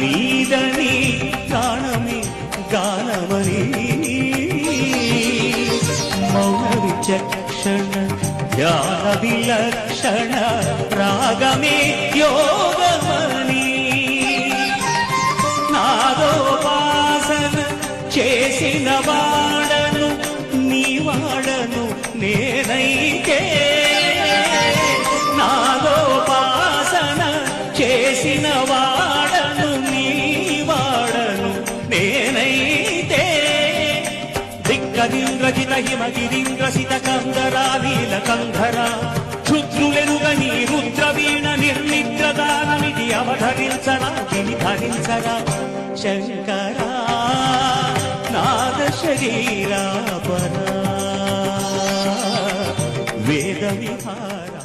నీదని గానమే గానమని మౌనవిచక్షణ ధ్యాన విలక్షణ రాగమే యోగమని. నాదోపాసన చేసిన వాడను నీ వాడను నేనైతే. నాదోపాసన చేసిన వాడు నేనైతే దిక్కదింద్రజిత హిమగిరింద్రసిత కందరా కందరాలీల కంధరా క్షుద్రులెరుగని రుద్రవీణ నిర్నిద్రదానమిది అవధరించరా గిని ధరించరా శంకరా నాద శరీరాపరా వేద విహారా